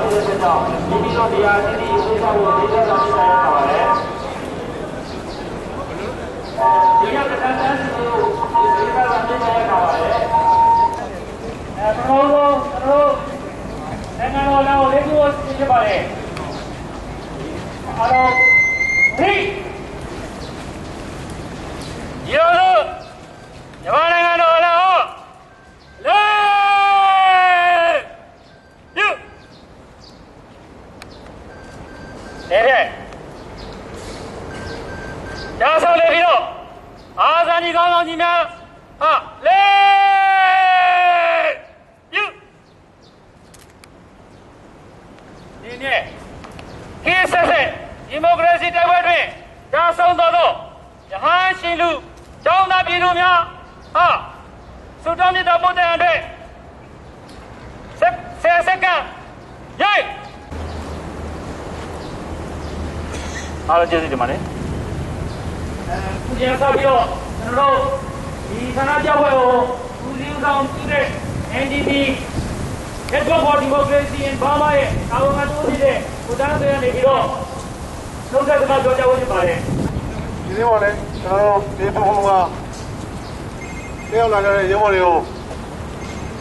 တော်ဖြစ်တဲ့ကြောင့်မိမိတို့တရားသိသိဆွေးနွေးဖို့ဒေသစာဖြစ်တာရပါတယ်ဒီကတန်းတန်းစီကိုဒီကလာမြင်ရတာပါလေ။အဲဘုရားတို့ဘုရားနိုင်ငံတော်လာကိုလေးကိုပြပါလေ။အားလုံးဟိရောတို့ညီမနိုင်ငံတော်လာ ပြည်သူများဟာသုတ္တမြတ်တော်ဘုရားအတွက်ဆက်ဆက်စက္ကန့်ရိုက်အားလုံးကျေးဇူးတင်ပါတယ်အဲခုချိန်ဆက်ပြီးတော့ကျွန်တော်တို့ဒီဌာနပြောက်ဝဲကိုဦးစီးဦးဆောင်ပြုတဲ့ NDP Network for Democracy in Burma ရဲ့တာဝန်ခံတိုးနေတဲ့ကိုတန်းစေရနေပြီးတော့လုံးဆက်စကားပြောကြားဖို့ဖြစ်ပါတယ်ဒီနေ့မှလည်းကျွန်တော်တို့ဒီပုံပုံက တယောက်လာကြတဲ့ရုံးမော်တွေကို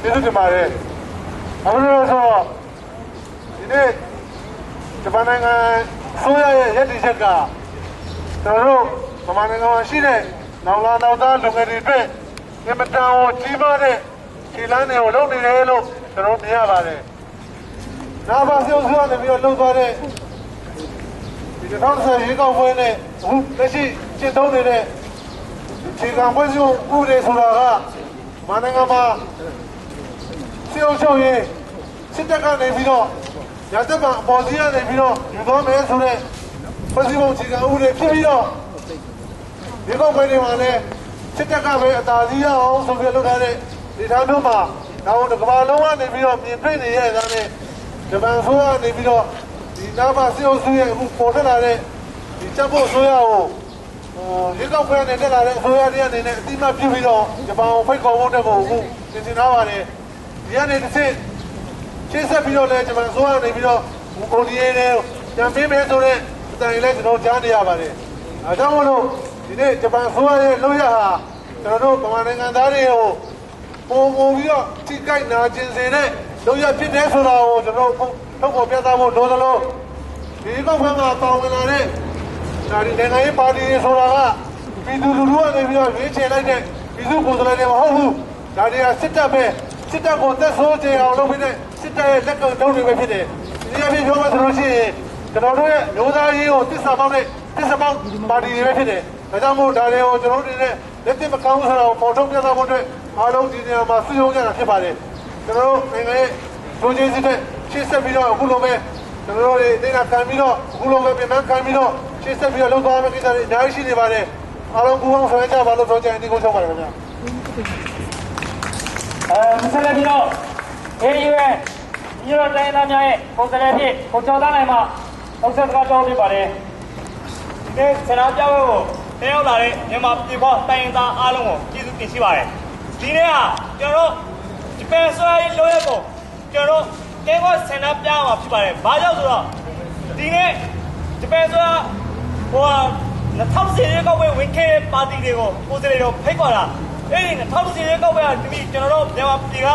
ကျေးဇူးတင်ပါတယ်။ဘာလို့လဲဆိုတော့ဒီနေ့ဂျပန်နိုင်ငံဆိုရရဲ့ရည်တည်ချက်ကကျွန်တော်တို့ဗမာနိုင်ငံမှာရှိတဲ့နောင်လာနောက်သားလူငယ်တွေအတွက်အင်မတန်ကိုကြီးမားတဲ့ခြေလမ်းတွေကိုလုပ်နေတယ်လို့ကျွန်တော်မြင်ရပါတယ်။နာဘာစီအုပ်စုကနေပြီးတော့လုပ်သွားတဲ့ဒီ2020ရေကောက်ပွဲနဲ့အခုလက်ရှိကျင့်သုံးနေတဲ့ ခြေကံပွဲစုဥပဒေဆိုတာကမန္တနိုင်ငံမှာစေအုပ်ချုပ်ရေးစစ်တပ်ကနေပြီးတော့ရာဇပတ်အပေါ်စီးကနေပြီးတော့ယူသွားမယ်ဆိုတဲ့ဖွဲ့စည်းပုံခြေကံဥပဒေဖြစ်ပြီးတော့ရေကောက်ပွဲတွေမှာလည်းစစ်တပ်ကပဲအသာစီးရအောင်ဆိုပြီးလုပ်ထားတဲ့ဒီထားမျိုးမှာနောက်တစ်ကမ္ဘာလုံးကနေပြီးတော့ပြင်ပြနေရတဲ့နဲ့ဂျပန်ဆိုကနေပြီးတော့ဒီနာမစေအောင်စုရဲ့အခုပေါ်ထွက်လာတဲ့ဒီချက်ဖို့ဆိုရကိုဟို ရေကောက်ခွဲနဲ့တက်လာတဲ့အစိုးရတွေအနေနဲ့အတိမတ်ပြုပြီးတော့ဂျပန်ကိုဖိတ်ခေါ်ဖို့တက်ဖို့အခုပြင်ဆင်ထားပါတယ်ဒီကနေတစ်ဆင့်ရှင်းဆက်ပြီးတော့လည်းဂျပန်ဆိုရနေပြီးတော့ကိုဒီရဲနဲ့ကြံပေးမယ်ဆိုတဲ့အတိုင်းလည်းကျွန်တော်ကြားနေရပါတယ်အဲဒါကြောင့်မလို့ဒီနေ့ဂျပန်ဆိုရရဲ့လုပ်ရဟာကျွန်တော်တို့ဗမာနိုင်ငံသားတွေကိုပုံပုံပြီးတော့ထိကြိုက်နာကျင်စေတဲ့လုပ်ရဖြစ်တယ်ဆိုတာကိုကျွန်တော်တို့ထုတ်ဖော်ပြသဖို့လိုသလိုဒီကောက်ခွင့်ကပေါဝင်လာတဲ့ ဒါဒီနိုင်ငံရေးပါတီတွေဆိုတာကပြည်သူလူထုကနေပြီးတော့ရွေးချယ်လိုက်တဲ့ပြည်သူကိုယ်စားလှယ်တွေမဟုတ်ဘူးဒါတွေကစစ်တပ်ပဲစစ်တပ်ကိုသက်ဆိုးကြအောင်လုပ်ပြီးတဲ့စစ်တပ်ရဲ့လက်ကုပ်တုံးတွေပဲဖြစ်တယ်ဒီအဖြစ်ပြောမှဆိုလို့ရှိရင်ကျွန်တော်တို့ရဲ့မျိုးသားရေးကိုတစ္ဆာပေါက်တဲ့တစ္ဆာပေါက်ပါတီတွေပဲဖြစ်တယ်ဒါကြောင့်မို့ဒါတွေကိုကျွန်တော်တို့တွေနဲ့လက်သစ်မကောင်းဆိုတာကိုပေါ်ထုတ်ပြသဖို့အတွက်အားလုံးဒီနေရာမှာစုရုံးကြတာဖြစ်ပါတယ်ကျွန်တော်တို့နိုင်ငံရဲ့လူချင်းစစ်တဲ့ရှေ့ဆက်ပြီးတော့အခုလိုပဲကျွန်တော်တို့တွေနေလာခံပြီးတော့အခုလိုပဲပြင်ပန်းခံပြီးတော့ ရှေ့ဆက်ပြီးတော့လုံသွားမယ့်ကိစ္စတွေအများကြီးရှိနေပါတယ်အားလုံးပူးပေါင်းဆောင်ရွက်ကြပါလို့ပြောချင်ဒီကုန်းချုပ်ပါတယ်ခင်ဗျာအဲဆက်လက်ပြီးတော့ AUN ညီတော်တိုင်းသားများရဲ့ပုံစံလေးဖြင့်ကိုကျော်သားနိုင်မှာအောက်ဆက်စကားပြောပြပါတယ်ဒီနေ့ဆန္ဒပြပွဲကိုတက်ရောက်လာတဲ့မြန်မာပြည်ပေါ်တိုင်းသားအားလုံးကိုကျေးဇူးတင်ရှိပါတယ်ဒီနေ့ကကျွန်တော်တို့ဂျပန်ဆိုရေးလိုရက်ကိုကျွန်တော်တို့ကဲကောဆန္ဒပြမှာဖြစ်ပါတယ်ဘာကြောင့်ဆိုတော့ဒီနေ့ဂျပန်ဆိုရ ဟိုဟာ2010ရေကောက်ပွဲဝင်ခဲ့တဲ့ပါတီတွေကိုကိုယ်စားလှယ်တို့ဖိတ်ခေါ်တာအဲ့ဒီ2010ရေကောက်ပွဲကဒီကျွန်တော်တို့မြန်မာပြည်က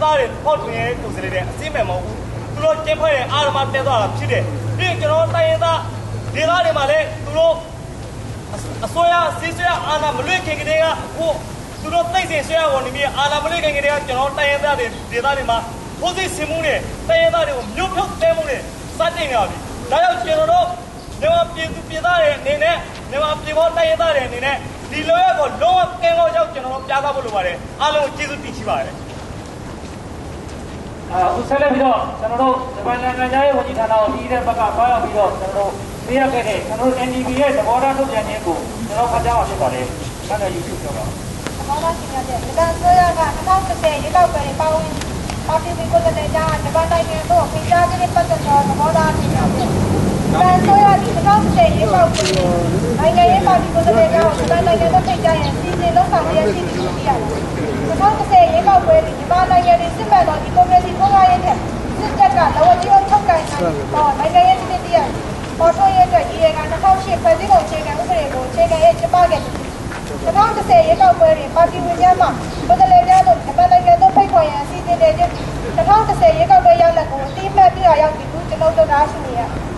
သားတွေဖောက်ထွင်ရဲ့ကိုယ်စားလှယ်တွေအစိမ့်မဲ့မဟုတ်ဘူးသူတို့ကျင်းဖွဲ့တဲ့အာရမတက်သွားတာဖြစ်တယ်ပြီးရင်ကျွန်တော်တို့တိုင်းရင်းသားဒေသတွေမှာလည်းသူတို့အစိုးရစီးဆွဲအာဏာမလွင့်ခင်ကလေးကဟိုသူတို့သိစဉ်ဆွဲရဝင်နေပြီးအာဏာမလွင့်ခင်ကလေးကကျွန်တော်တိုင်းရင်းသားတွေဒေသတွေမှာဖိုးစိတ်ဆင်မှုနဲ့တိုင်းရင်းသားတွေကိုမြို့ဖြုတ်တဲမှုနဲ့စတင်နေပါပြီ။ဒါကြောင့်ကျွန်တော်တို့ မြန်မာပြည်သူပြည်သားတွေအနေနဲ့မြန်မာပြည်ပေါ်တိုင်းရင်းသားတွေအနေနဲ့ဒီလိုရက်ကိုလုံးဝကင်းကောင်းကြောင့်ကျွန်တော်တို့ပြသဖို့လိုပါတယ်။အားလုံးကိုကျေးဇူးတင်ရှိပါတယ်။အာဦးဆက်လက်ပြီးတော့ကျွန်တော်တို့ဂျပန်နိုင်ငံသားရဲ့ဝန်ကြီးဌာနကိုဒီတဲ့ဘက်ကပါရောက်ပြီးတော့ကျွန်တော်တို့ပြရခဲ့တဲ့ကျွန်တော်တို့ NDB ရဲ့သဘောထားထုတ်ပြန်ခြင်းကိုကျွန်တော်ဖတ်ကြားမှာဖြစ်ပါတယ်။ဆက်လက် YouTube ပြောပါမောင်သားရှင်ရတဲ့ဒါဆိုရက2010ရေကောက်ပွဲပေါင်းဝင်ပါတီမီကိုလည်းကြားဂျပန်နိုင်ငံတို့ဖိကြားခြင်းပတ်သက်သောသဘောထားရှင်ရ တဲ့ဒါဆိုရဒီ2010ရေကောက်ပွဲနိုင်ငံရေးပါတီကိုလည်းကြားဂျပန်နိုင်ငံတို့ဖိကြားရင်စီစဉ်လုံးဆောင်ရရှိပြီးသိရတယ်2010ရေကောက်ပွဲဒီဂျပန်နိုင်ငံတွေစစ်မှန်သောဒီမိုကရေစီထွန်းကားရေးတဲ့စစ်တပ်ကလော်ကြီးကိုထုတ်ကန်နိုင်တော့နိုင်ငံရေးစစ်တီးရပေါ်ထွန်းရေးအတွက်ရည်ရ2008ဖွဲ့စည်းပုံအခြေခံဥပဒေကိုအခြေခံရဲ့ကျပခဲ့သည်2010ရေကောက်ပွဲတွင်ပါတီဝင်များမှကိုယ်စားလှယ်များတို့ဂျပန်နိုင်ငံသို့ဖိတ်ခေါ်ရန်အစီအစဉ်တွေဖြင့်2010ရေကောက်ပွဲရောက်လက်ကိုအတိအမှတ်ပြုရရောက်သည်ဟုကျွန်ုပ်တို့အားရှိနေရထို့ပြင်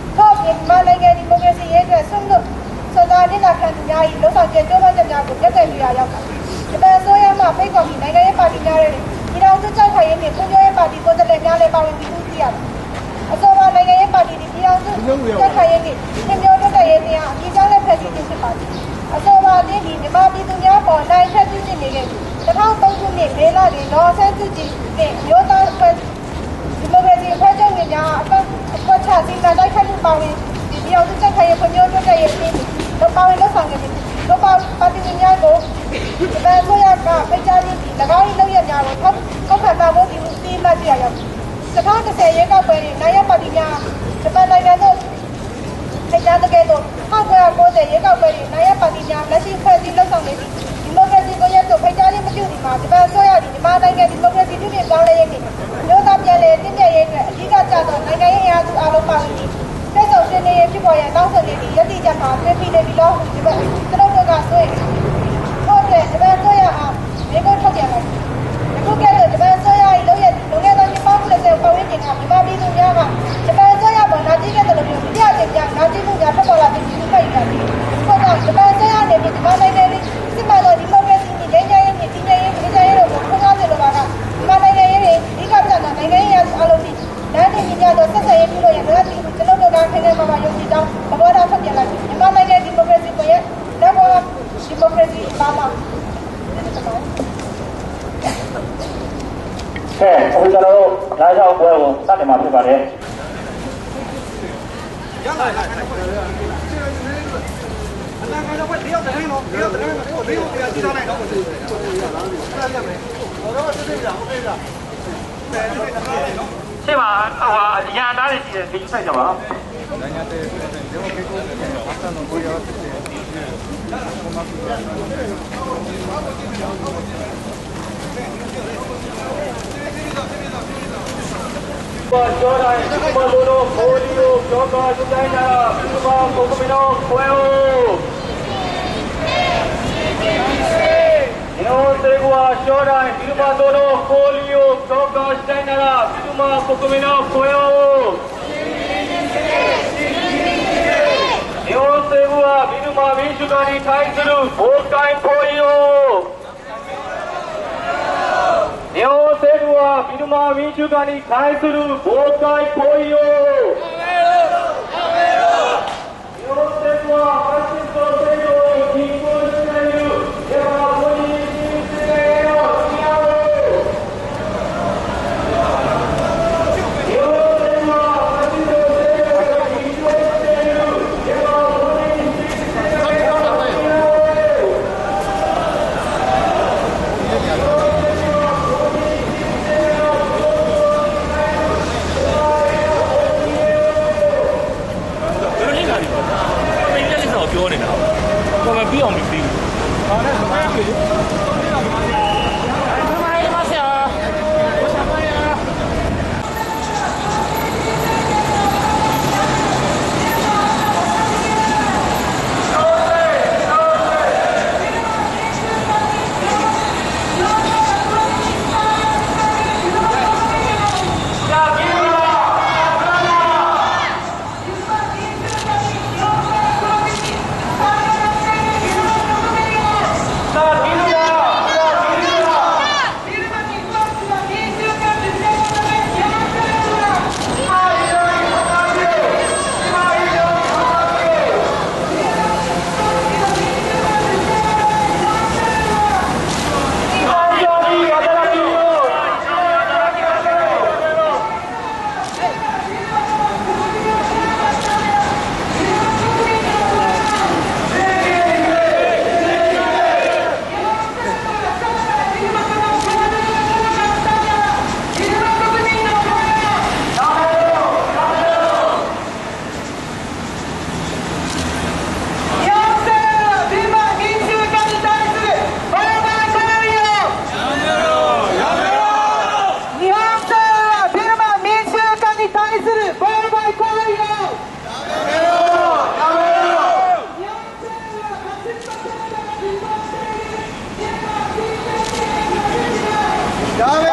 မြန်မာနိုင်ငံဒီမိုကရေစီရေးအတွက်ဆွမ်းလို့စောသာနေတာခံသူများ၏လုံဆောင်ချက်ကြိုးပမ်းချက်များကိုပြတ်သိမ်းပြရရောက်ပါဂျပန်ဆိုရမှဖိတ်ခေါ်ပြီးနိုင်ငံရေးပါတီများရဲ့ဒီတော်စုကြောက်ခိုင်ရေးနှင့်ဖွံ့ဖြိုးရေးပါတီကိုယ်စားလှယ်များလည်းပါဝင်ပြီးသိရပါအစောပါနိုင်ငံရေးပါတီဒီပြည်အောင်စုတက်ခိုင်ရေးနှင့်မျိုးတက်တဲ့ရေးတရားအကြီးအကျယ်နဲ့ဖက်စီခြင်းဖြစ်ပါတယ်။အစောပါအသင်းဒီမြန်မာပြည်သူများပေါ်နိုင်ထက်ပြုနေခဲ့2003ခုနှစ်မေလတွင်လော်ဆန်စုကြည်နှင့်မျိုးသားအဖွဲ့ဒီမိုကရေစီအဖွဲ့ချုပ်ဝင်များအပတ်အကွက်ချစီမံတိုက်ခိုက်မှုပါဝင်ဒီပြည်အောင်စုတက်ခိုင်ရေးဖွံ့ဖြိုးတိုးတက်ရေးအသင်းတို့ပါဝင်လုပ် ဆောင်နေပြီးတို့ပါပါတီဝင်များကိုဒီပန်ဆိုရကဖိတ်ကြားပြီး၎င်း၏လုပ်ရများကိုထောက်ထောက်ခံပါဖို့ဒီအသင်းမှပြရရောက်2010ရေကောက်ပွဲတွင်နိုင်ရပါတီများဂျပန်နိုင်ငံသို့ထိပ်ကြားတကယ်တော့1990ရေကောက်ပွဲတွင်နိုင်ရပါတီများလက်ရှိဖွဲ့စည်းလှုပ်ဆောင်နေသည့်ဒီမိုကရေစီကိုရက်သို့ဖိတ်ကြားခြင်းမပြုသည်မှာဂျပန်ဆိုရသည့်မြန်မာနိုင်ငံဒီမိုကရေစီပြုပြင်ပြောင်းလဲရေးနှင့်မြို့သားပြည်လဲတည်မြဲရေးအတွက်အဓိကကျသောနိုင်ငံရေးအင်အားစုအားလုံးပါဝင်ပြီးတက်ဆောင်ရှင်နေရေးဖြစ်ပေါ်ရန်တောင်းဆိုနေသည့်ယတိချက်မှာပြည်ပြည်နေပြီးတော့ဒီဘက်ကျွန်တော်တို့ကဆိုရင်ဟုတ်တယ်ဂျပန်ဆိုရအားဒီကိုထုတ်ပြန်လိုက် အခုကဲတော့ဂျပန်ဆိုရ၏လုံးရဲ့လုံးရဲ့သောညပောင်းလက်ဆက်ပတ်ဝန်းကျင်ကမြန်မာပြည်သူများကဂျပန်ဆိုရပေါ်နာကြည့်ခဲ့တဲ့လိုမျိုးပြည့်ကျင်ကြနာကြည့်မှုများဖက်ပေါ်လာပြီးဒီဖိတ်ရတယ်။ဆိုတော့ဂျပန်ဆိုရနေပြီးဒီမှာနိုင်ငံလေးစစ်မှန်သောဒီမိုကရေစီနဲ့ငြိမ်းချမ်းရေးနဲ့တည်ငြိမ်ရေးပြည်ထရေးတို့ကိုခွင့်အားပြုလိုပါကဒီမှာနိုင်ငံရေးတွေဒီကပြတာနိုင်ငံရေးအအလုံးကြီးလမ်းတင်ကြီးတော့ဆက်ဆံရေးပြုလို့ရတဲ့ဒီကျွန်တော်တို့ကခင်းနေမှာပါယုံကြည်ကြောင်းသဘောထားထုတ်ပြန်လိုက်မြန်မာနိုင်ငံဒီမိုကရေစီကိုရဲ့လက်ပေါ်ဒီမိုကရေစီပါမှာဒီလိုပါ ကဲအခုကျွန်တော်တို့ဓာတ်ကြောက်ပွဲကိုစတင်မှာဖြစ်ပါတယ် ရှေ့မှာဟိုဟာအရန်သားတွေရှိတယ်ဒီဆိုင်ကြပါဘာကျော်တိုင်းဒီမှာလို့တော့ပိုလီယိုကျော်ကာ စတိုင်းနာဒီမှာပုံကမနောခွဲဦးဒီလိုတေကွာကျော်တိုင်းဒီ ဝါဘီနုမာဘင်းရှုကာနီထိုင်းစလူဘိုတိုင်းဖိုယို ¡Dame!